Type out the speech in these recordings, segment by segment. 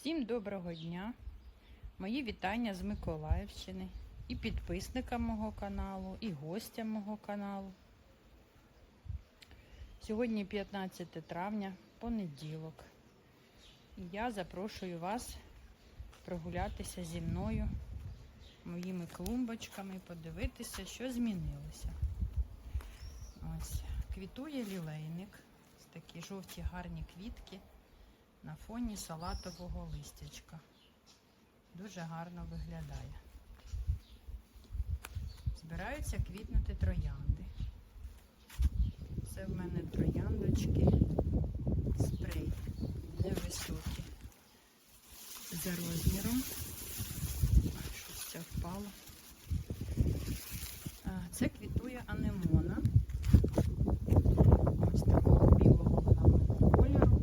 Всім доброго дня! Мої вітання з Миколаївщини і підписникам мого каналу, і гостям мого каналу. Сьогодні 15 травня, понеділок. І я запрошую вас прогулятися зі мною моїми клумбочками, подивитися, що змінилося. Ось, квітує лілейник. Такі жовті гарні квітки на фоні салатового листячка. Дуже гарно виглядає. Збираються квітнути троянди. Це в мене трояндочки спрей невисокі. За розміром. Ой, Щось це впало. А, Це квітує анемона. Ось такого білого вона кольору.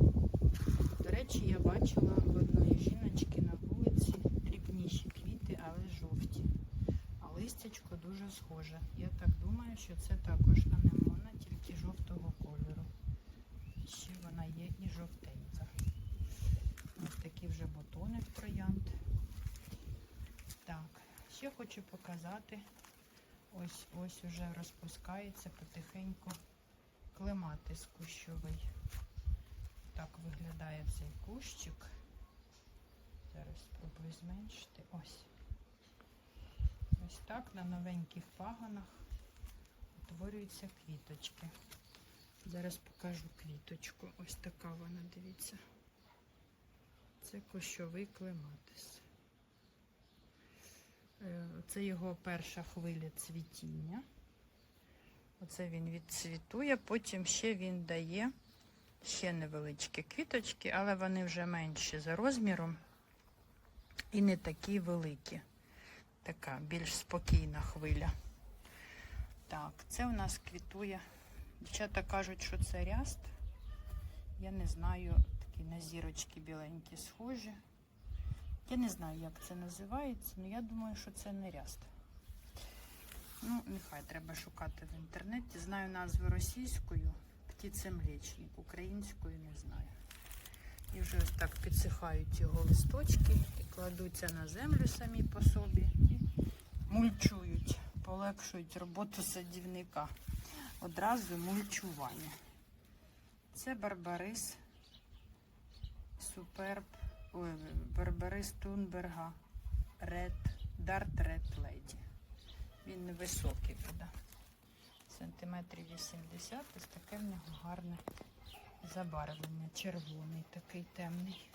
До речі, я бачила в одної жіночки на вулиці дрібніші квіти, але жовті. А листячко дуже схоже. Я так думаю, що це також анемона, тільки жовтого кольору. І ще вона є і жовтенька. Ось такі вже бутони в троянд. Так, ще хочу показати. Ось ось уже розпускається потихеньку клематис кущовий. Так виглядає цей кущик. Зараз спробую зменшити. Ось. Ось так на новеньких паганах утворюються квіточки. Зараз покажу квіточку. Ось така вона, дивіться. Це кущовий клематис. Е, Це його перша хвиля цвітіння. Оце він відцвітує, потім ще він дає ще невеличкі квіточки, але вони вже менші за розміром і не такі великі. Така більш спокійна хвиля. Так, це у нас квітує. Дівчата кажуть, що це ряст. Я не знаю, такі на зірочки біленькі схожі. Я не знаю, як це називається, але я думаю, що це не ряст. Ну, нехай треба шукати в інтернеті. Знаю назву російською, птицемлечник, українською не знаю. І вже ось так підсихають його листочки і кладуться на землю самі по собі і мульчують, полегшують роботу садівника. Одразу мульчування. Це барбарис суперб, ой, барбарис Тунберга Ред, Дарт Ред Леді. Він невисокий буде. Сантиметрів 80, ось таке в нього гарне забарвлення. Червоний, такий темний.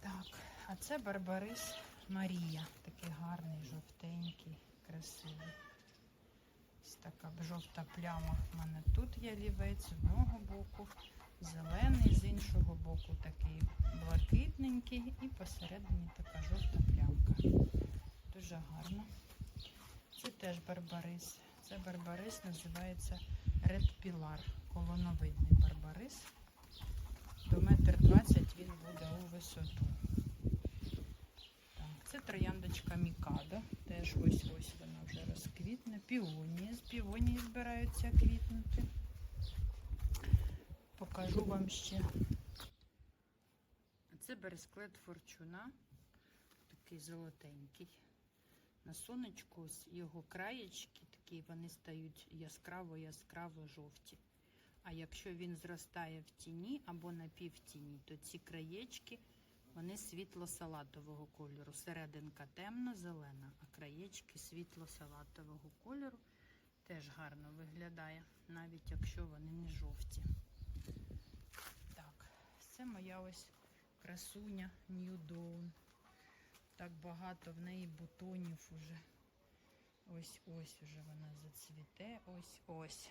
Так, а це Барбарис Марія. Такий гарний, жовтенький, красивий. Ось така жовта пляма в мене тут є лівець, з одного боку, зелений, з іншого боку такий блакитненький і посередині така жовта плямка. Дуже гарно. Це теж барбарис. Це барбарис називається Red Pilar, колоновидний барбарис. До метр двадцять він буде у висоту. Так, це трояндочка Мікадо. Теж ось ось вона вже розквітне. Піонії. З піонії збираються квітнути. Покажу вам ще. Це бересклет форчуна. Такий золотенький. На сонечку його краєчки такі, вони стають яскраво-яскраво жовті. А якщо він зростає в тіні або на півтіні, то ці краєчки вони світло-салатового кольору. Серединка темно-зелена, а краєчки світло-салатового кольору теж гарно виглядає, навіть якщо вони не жовті. Це моя ось красуня New Dawn. Так багато в неї бутонів уже. Ось ось уже вона зацвіте. Ось ось.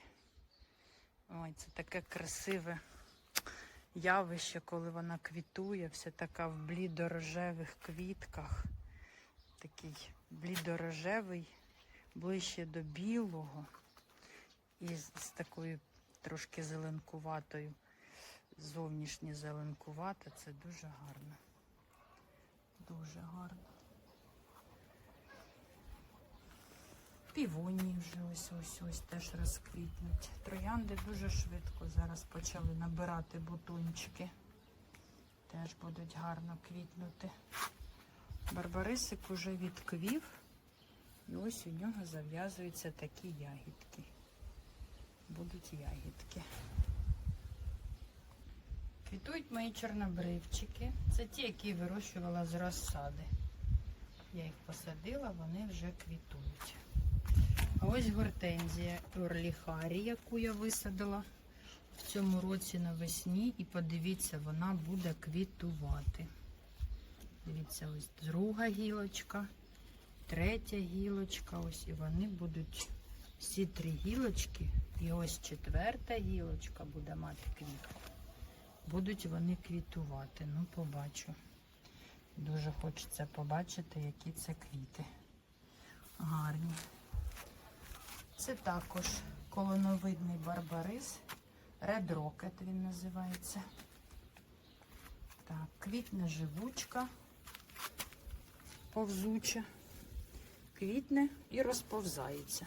Ой, це таке красиве явище, коли вона квітує, вся така в блідорожевих квітках. Такий блідорожевий, ближче до білого. І з такою трошки зеленкуватою. Зовнішнє зеленкувате. Це дуже гарно. Дуже гарно. Півонії вже ось ось ось теж розквітнуть. Троянди дуже швидко зараз почали набирати бутончики. Теж будуть гарно квітнути. Барбарисик уже відквів. І ось у нього зав'язуються такі ягідки. Будуть ягідки. Квітують мої чорнобривчики. Це ті, які вирощувала з розсади. Я їх посадила, вони вже квітують. А ось гортензія орліхарі, яку я висадила в цьому році навесні. І подивіться, вона буде квітувати. Дивіться, ось друга гілочка, третя гілочка. Ось і вони будуть всі три гілочки. І ось четверта гілочка буде мати квітку. Будуть вони квітувати. Ну, побачу. Дуже хочеться побачити, які це квіти. Гарні. Це також колоновидний барбарис. Red Rocket він називається. Так, квітне живучка, повзуча, квітне і розповзається.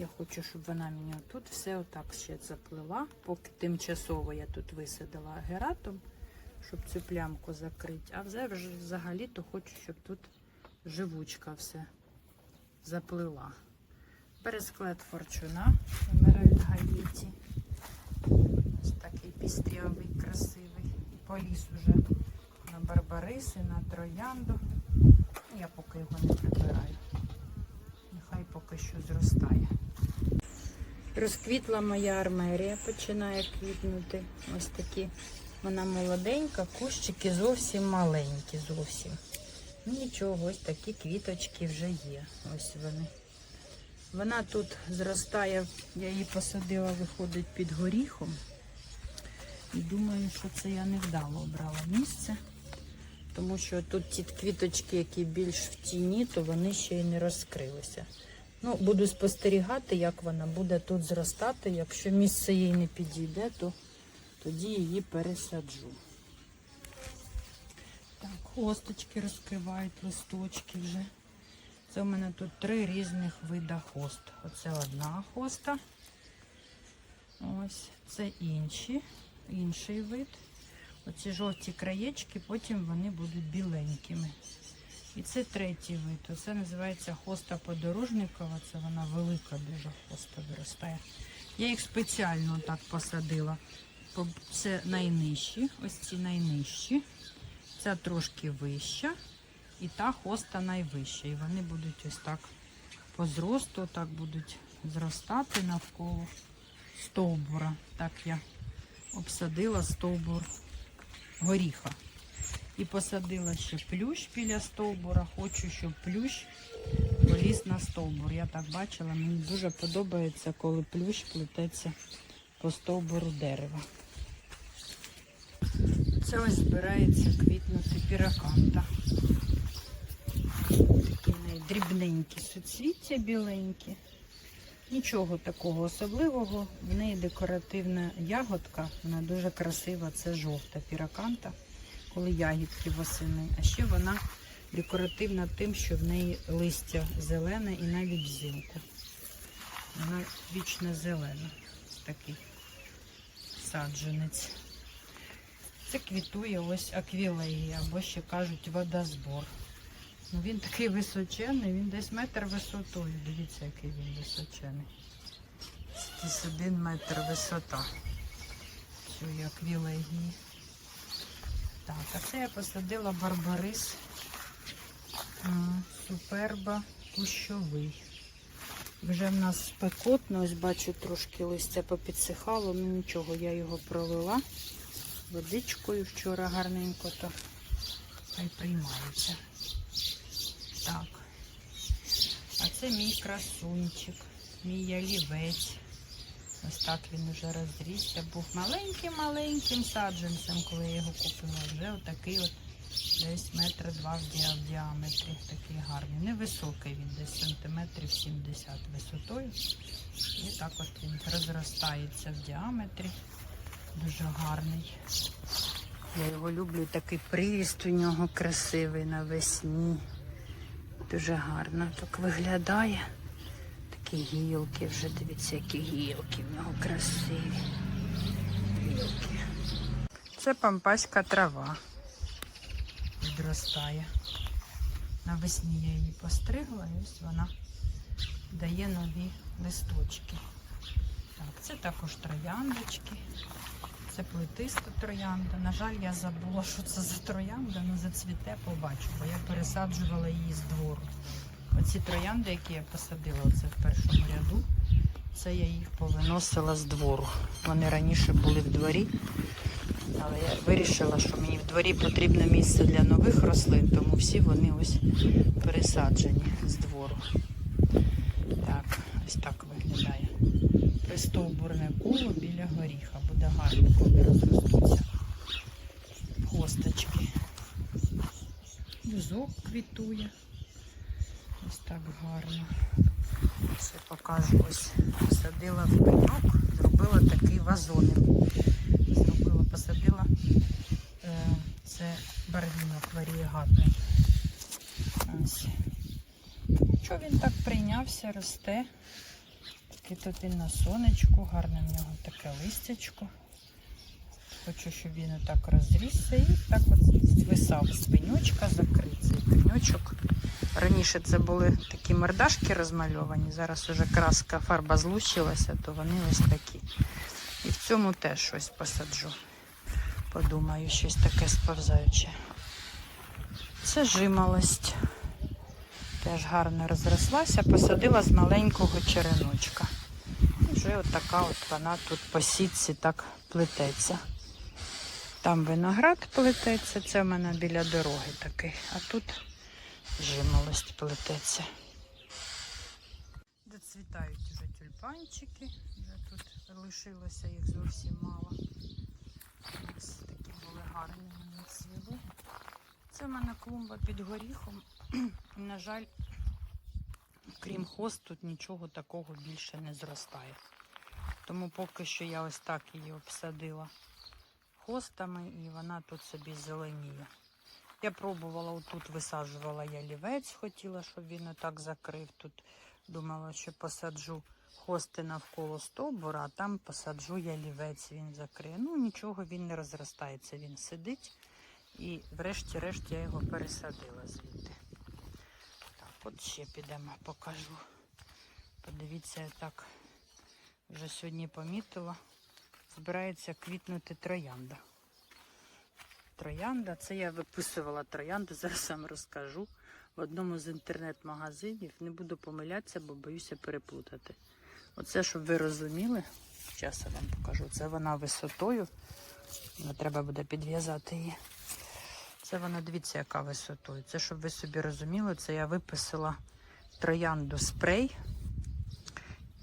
Я хочу, щоб вона мені тут все отак ще заплила, поки тимчасово я тут висадила агератом, щоб цю плямку закрити. А взагалі-то хочу, щоб тут живучка все заплила. Бересклет форчуна, Емеральд Гаїті. Ось такий пістрявий, красивий. Поліз уже на барбариси, на троянду. Я поки його не прибираю. Нехай поки що зростає. Розквітла моя армерія, починає квітнути. Ось такі. Вона молоденька, кущики зовсім маленькі, зовсім. Ну нічого, ось такі квіточки вже є. Ось вони. Вона тут зростає, я її посадила, виходить під горіхом. І думаю, що це я невдало обрала місце. Тому що тут ті квіточки, які більш в тіні, то вони ще й не розкрилися. Ну, буду спостерігати, як вона буде тут зростати. Якщо місце їй не підійде, то тоді її пересаджу. Так, хосточки розкривають, листочки вже. Це у мене тут три різних вида хост. Оце одна хоста. Ось це інші, інший вид. Оці жовті краєчки, потім вони будуть біленькими. І це третій вид. Оце називається хоста подорожникова. Це вона велика дуже хоста виростає. Я їх спеціально так посадила. Це найнижчі, ось ці найнижчі. Ця трошки вища. І та хоста найвища. І вони будуть ось так по зросту, так будуть зростати навколо стовбура. Так я обсадила стовбур горіха. І посадила ще плющ біля стовбура. Хочу, щоб плющ поліз на стовбур. Я так бачила, мені дуже подобається, коли плющ плететься по стовбуру дерева. Це ось збирається квітнути піраканта. Такі в дрібненькі суцвіття біленькі. Нічого такого особливого. В неї декоративна ягодка, вона дуже красива, це жовта піраканта, коли ягідки восени. А ще вона декоративна тим, що в неї листя зелене і навіть взимку. Вона вічно зелена. Ось такий саджанець. Це квітує ось аквілеї, або ще кажуть водозбор. Ну, він такий височений, він десь метр висотою. Дивіться, який він височений. 61 метр висота. Цієї аквілегії. Так, а це я посадила барбарис суперба кущовий. Вже в нас спекотно, ось бачу, трошки листя попідсихало, ну нічого, я його пролила водичкою вчора гарненько, то хай приймається. Так. А це мій красунчик, мій ялівець. Ось так він уже розрісся. Був маленьким-маленьким саджанцем, коли я його купила. Вже отакий от десь метр два в діаметрі. Такий гарний. Невисокий він, десь сантиметрів 70 висотою. І так от він розростається в діаметрі. Дуже гарний. Я його люблю, такий приріст у нього красивий навесні. Дуже гарно так виглядає. Гілки вже, дивіться, які гілки в нього красиві. Гілки. Це пампаська трава. Відростає. Навесні я її постригла і ось вона дає нові листочки. Так, це також трояндочки. Це плетиста троянда. На жаль, я забула, що це за троянда, але зацвіте побачу, бо я пересаджувала її з двору. Оці троянди, які я посадила оце в першому ряду, це я їх повиносила з двору. Вони раніше були в дворі, але я вирішила, що мені в дворі потрібне місце для нових рослин, тому всі вони ось пересаджені з двору. Так, ось так виглядає. Пристовбурне коло біля горіха. Буде гарно, коли розростуться хосточки. Бузок квітує. Так гарно. Це покажу ось. Посадила в пеньок, зробила такий вазоник. Зробила, посадила е, це барвінок варієгатний. Ось. Що він так прийнявся, росте. Такий тут він на сонечку, гарне в нього таке листячко. Хочу, щоб він отак розрісся і так от звисав з пеньочка, закрив цей пеньочок. Раніше це були такі мордашки розмальовані, зараз уже краска, фарба злучилася, то вони ось такі. І в цьому теж щось посаджу. Подумаю, щось таке сповзаюче. Це жимолость. Теж гарно розрослася, посадила з маленького череночка. Вже от така от вона тут по сітці так плететься. Там виноград плететься, це в мене біля дороги такий, а тут жимолость плететься. Доцвітають вже тюльпанчики, вже тут лишилося їх зовсім мало. Ось такі були гарні вони цвіли. Це в мене клумба під горіхом. На жаль, крім хост, тут нічого такого більше не зростає. Тому поки що я ось так її обсадила хостами і вона тут собі зеленіє. Я пробувала отут висаджувала я лівець, хотіла, щоб він отак закрив. Тут думала, що посаджу хости навколо стовбура, а там посаджу я лівець, він закриє. Ну нічого він не розростається, він сидить. І врешті-решт я його пересадила звідти. Так, от ще підемо, покажу. Подивіться, я так вже сьогодні помітила. Збирається квітнути троянда. Троянда, це я виписувала троянду, зараз вам розкажу. В одному з інтернет-магазинів не буду помилятися, бо боюся переплутати. Оце, щоб ви розуміли, зараз я вам покажу. Це вона висотою. Треба буде підв'язати її. Це вона, дивіться, яка висотою. Це, щоб ви собі розуміли, це я виписала троянду спрей.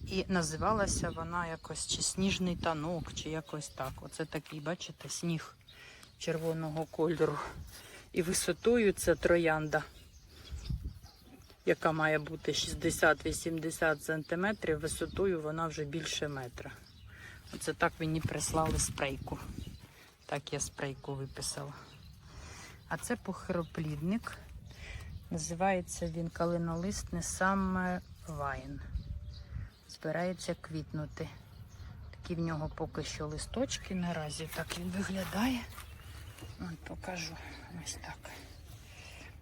І називалася вона якось чи сніжний танок, чи якось так. Оце такий, бачите, сніг червоного кольору. І висотою це троянда, яка має бути 60-80 см, висотою вона вже більше метра. Оце так мені прислали спрейку. Так я спрейку виписала. А це похироплідник. Називається він калинолисний саме вайн. Збирається квітнути. Такі в нього поки що листочки наразі. Так він виглядає. От покажу ось так.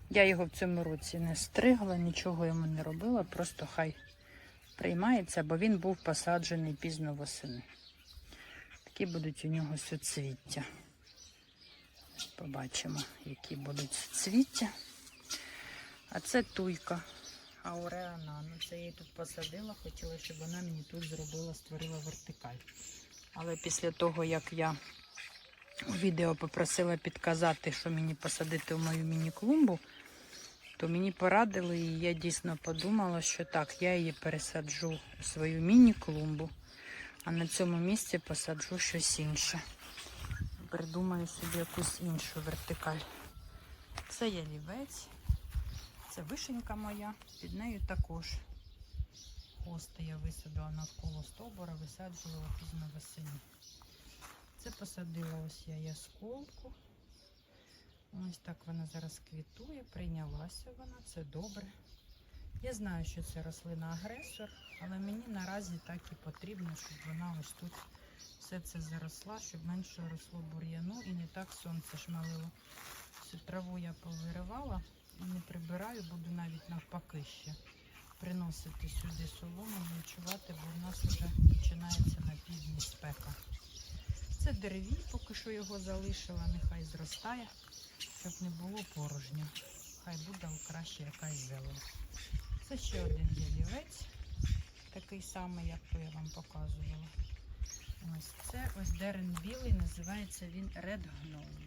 Я його в цьому році не стригла, нічого йому не робила, просто хай приймається, бо він був посаджений пізно восени. Такі будуть у нього суцвіття. Побачимо, які будуть суцвіття. А це туйка. Ауреана. Ну, це я її тут посадила, хотіла, щоб вона мені тут зробила, створила вертикаль. Але після того, як я у відео попросила підказати, що мені посадити в мою міні-клумбу, то мені порадили, і я дійсно подумала, що так, я її пересаджу у свою міні-клумбу, а на цьому місці посаджу щось інше. Придумаю собі якусь іншу вертикаль. Це ялівець. Це вишенька моя, під нею також. Хости я висадила навколо стовбура, висаджувала пізно весені. Це посадила ось я ясколку. Ось так вона зараз квітує, прийнялася вона, це добре. Я знаю, що це рослина агресор, але мені наразі так і потрібно, щоб вона ось тут все це заросла, щоб менше росло бур'яну і не так сонце шмалило. Всю траву я повиривала і не прибираю, буду навіть навпаки ще приносити сюди солому, ночувати, бо в нас вже починається на півдні спека. Це деревій, поки що його залишила, нехай зростає, щоб не було порожньо. Хай буде краще якась зелень. Це ще один ялівець, такий самий, як я вам показувала. Ось це ось дерен білий, називається він Red Gnome.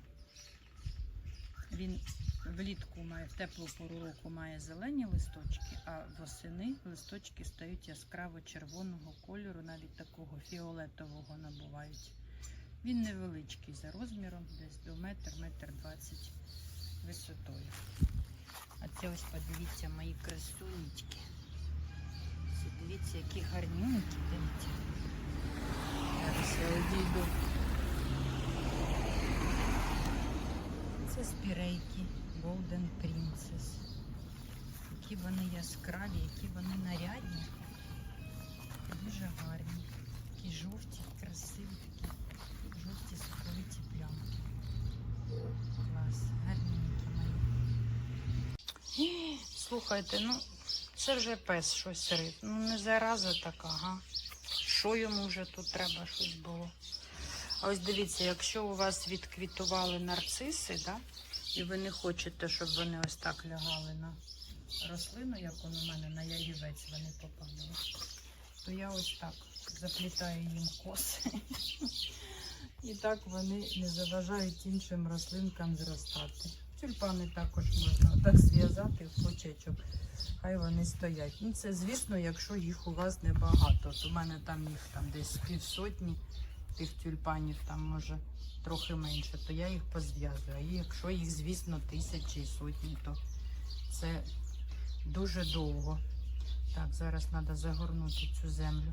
Він влітку має, в теплу пору року має зелені листочки, а восени листочки стають яскраво червоного кольору, навіть такого фіолетового набувають. Він невеличкий за розміром, десь до метр, метр двадцять висотою. А це ось подивіться мої красунечки. Дивіться, які гарнюнькі, дивіться. Зараз я одійду. Це спірейки Golden Princess. Які вони яскраві, які вони нарядні. Дуже гарні. Такі жовті, красиві, такі жовті соковиті плямки. Клас, гарненькі мої. Слухайте, ну це вже пес щось рив. Ну не зараза така, ага. Що йому вже тут треба щось було? А ось дивіться, якщо у вас відквітували нарциси, да, і ви не хочете, щоб вони ось так лягали на рослину, як он у мене на ялівець вони попадали, то я ось так заплітаю їм коси. І так вони не заважають іншим рослинкам зростати. Тюльпани також можна так зв'язати в почечок. Хай вони стоять. Ну, це, звісно, якщо їх у вас небагато. От у мене там їх там десь півсотні тих тюльпанів, там може трохи менше, то я їх позв'язую. А якщо їх, звісно, тисячі і сотні, то це дуже довго. Так, зараз треба загорнути цю землю.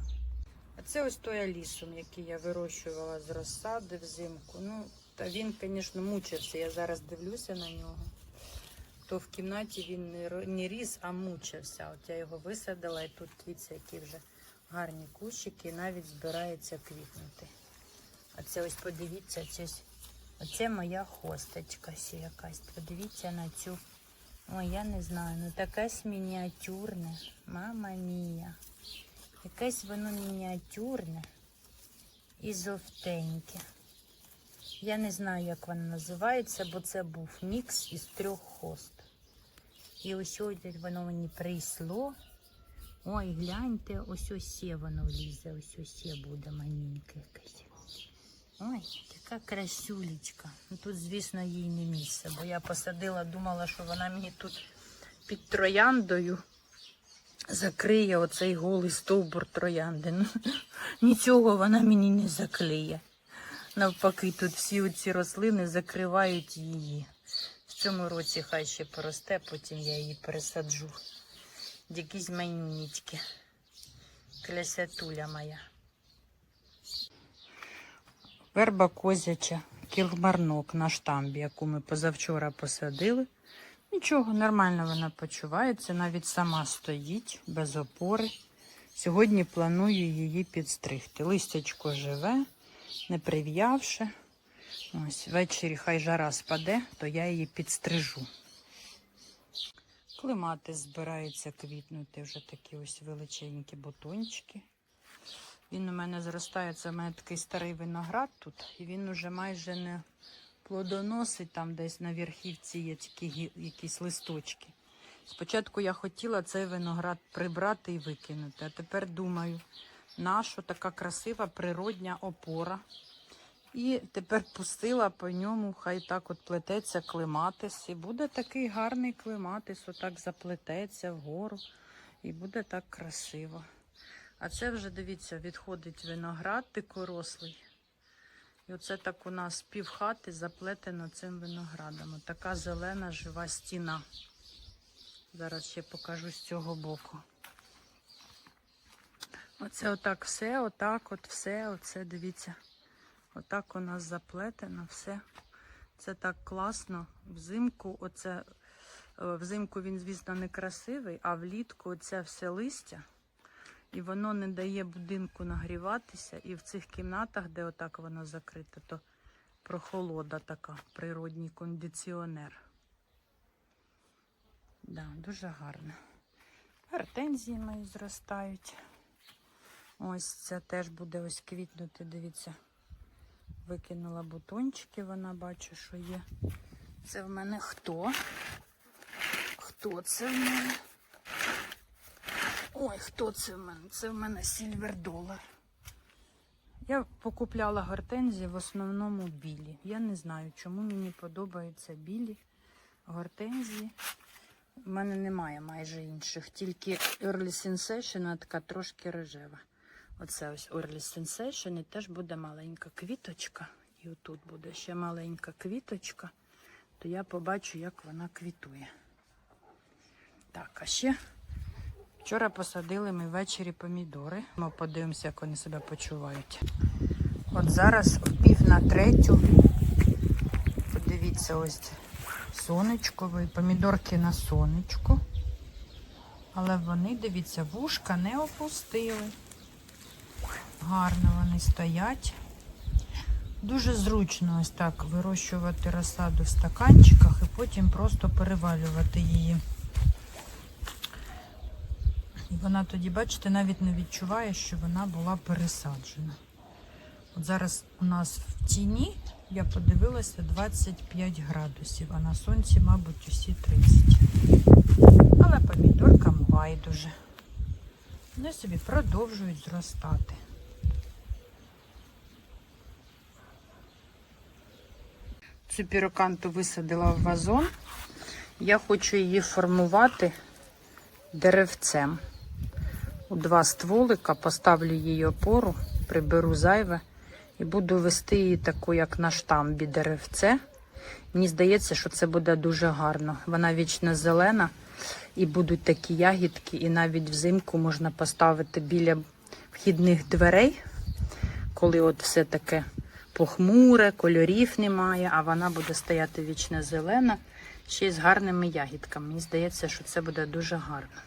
А це ось той алісум, який я вирощувала з розсади взимку. Ну, та він, звісно, мучився. Я зараз дивлюся на нього. То в кімнаті він не, ріс, а мучився. От я його висадила, і тут дивіться, які вже гарні кущики, і навіть збирається квітнути. А це ось подивіться, ось- оце моя хосточка ще якась. Подивіться на цю. Ой, я не знаю, ну такась мініатюрне. Мама мія. Якесь воно мініатюрне і жовтеньке. Я не знаю, як воно називається, бо це був мікс із трьох хост. І ось воно мені прийшло. Ой, гляньте, ось ось воно влізе, ось ось буде маніньке якесь. Ой, така красюлечка. Ну, тут, звісно, їй не місце, бо я посадила, думала, що вона мені тут під трояндою закриє оцей голий стовбур троянди. Ну, нічого вона мені не закриє. Навпаки, тут всі оці рослини закривають її. В цьому році хай ще поросте, потім я її пересаджу. Якісь манюнічки. Клясятуля моя. Верба козяча, кілмарнок на штамбі, яку ми позавчора посадили. Нічого, нормально вона почувається, навіть сама стоїть без опори. Сьогодні планую її підстригти. Листячко живе, не прив'явши. Ось ввечері хай жара спаде, то я її підстрижу. Клематис збирається квітнути вже такі ось величенькі бутончики. Він у мене зростає, це у мене такий старий виноград тут, і він уже майже не плодоносить, там десь на верхівці є гі- якісь листочки. Спочатку я хотіла цей виноград прибрати і викинути, а тепер думаю, наша така красива природня опора. І тепер пустила по ньому, хай так от плететься клематис. І буде такий гарний клематис, отак заплететься вгору. І буде так красиво. А це вже, дивіться, відходить виноград дикорослий. І оце так у нас півхати заплетено цим виноградом. Така зелена жива стіна. Зараз ще покажу з цього боку. Оце отак все, отак, от все, оце дивіться. Отак у нас заплетено все. Це так класно. Взимку, оце, е, взимку він, звісно, не красивий, а влітку оце все листя. І воно не дає будинку нагріватися. І в цих кімнатах, де отак воно закрите, то прохолода така, природній кондиціонер. Да, дуже гарно. Гортензії мої зростають. Ось це теж буде ось квітнути, дивіться. Викинула бутончики, вона бачу, що є. Це в мене хто? Хто це в мене? Ой, хто це в мене? Це в мене Сільвер Долар. Я покупляла гортензії в основному білі. Я не знаю, чому мені подобаються білі гортензії. У мене немає майже інших, тільки Early Sensation, вона така трошки рожева. Оце ось Early Sensation і теж буде маленька квіточка. І отут буде ще маленька квіточка, то я побачу, як вона квітує. Так, а ще вчора посадили ми ввечері помідори. Ми подивимося, як вони себе почувають. От зараз в пів на третю. Подивіться, ось сонечковий, помідорки на сонечку. Але вони, дивіться, вушка не опустили. Гарно вони стоять. Дуже зручно ось так вирощувати розсаду в стаканчиках і потім просто перевалювати її. Вона тоді, бачите, навіть не відчуває, що вона була пересаджена. От зараз у нас в тіні, я подивилася, 25 градусів, а на сонці, мабуть, усі 30. Але помідоркам байдуже. Вони собі продовжують зростати. Цю піроканту висадила в вазон. Я хочу її формувати деревцем. У два стволика поставлю її опору, приберу зайве і буду вести її таку, як на штамбі деревце. Мені здається, що це буде дуже гарно. Вона вічно зелена і будуть такі ягідки, і навіть взимку можна поставити біля вхідних дверей, коли от все таке похмуре, кольорів немає, а вона буде стояти вічно зелена, ще й з гарними ягідками. Мені здається, що це буде дуже гарно.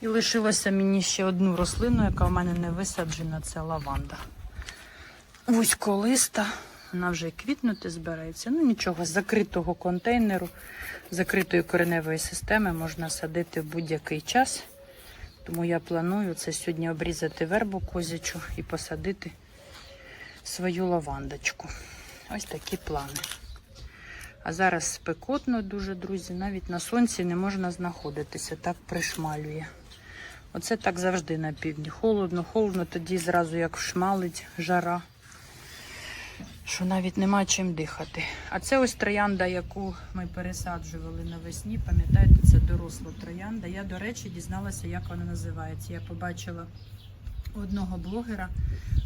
І лишилося мені ще одну рослину, яка в мене не висаджена, це лаванда. Вузьколиста, вона вже і квітнути збирається. Ну нічого, з закритого контейнеру, закритої кореневої системи можна садити в будь-який час. Тому я планую це сьогодні обрізати вербу козячу і посадити свою лавандочку. Ось такі плани. А зараз спекотно дуже, друзі, навіть на сонці не можна знаходитися, так пришмалює. Оце так завжди на півдні. Холодно, холодно, тоді зразу як шмалить жара, що навіть нема чим дихати. А це ось троянда, яку ми пересаджували навесні. Пам'ятаєте, це доросла троянда. Я, до речі, дізналася, як вона називається. Я побачила одного блогера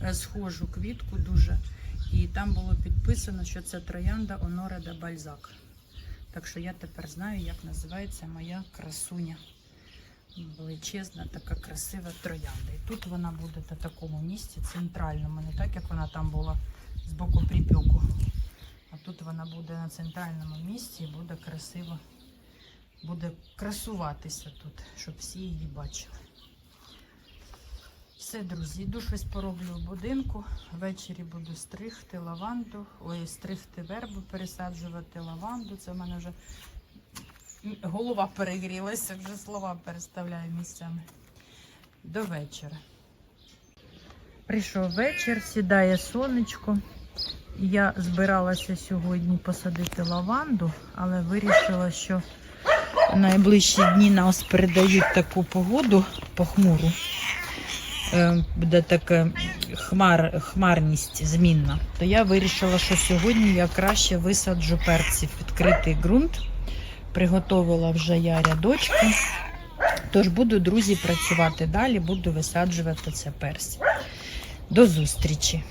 е, схожу квітку дуже. І там було підписано, що це троянда Оноре де Бальзак. Так що я тепер знаю, як називається моя красуня. Величезна, така красива троянда. І тут вона буде на такому місці центральному, не так як вона там була з боку припеку. А тут вона буде на центральному місці і буде красиво, буде красуватися тут, щоб всі її бачили. Все, друзі, йду щось пороблю в будинку. Ввечері буду стригти лаванду, ой, стригти вербу, пересаджувати лаванду. Це в мене вже голова перегрілася, вже слова переставляю місцями. До вечора. Прийшов вечір, сідає сонечко. Я збиралася сьогодні посадити лаванду, але вирішила, що найближчі дні нас передають таку погоду похмуру. Е, Буде така хмар, хмарність змінна. То я вирішила, що сьогодні я краще висаджу перці в відкритий ґрунт. Приготовила вже я рядочки. Тож буду, друзі, працювати далі, буду висаджувати це персі. До зустрічі!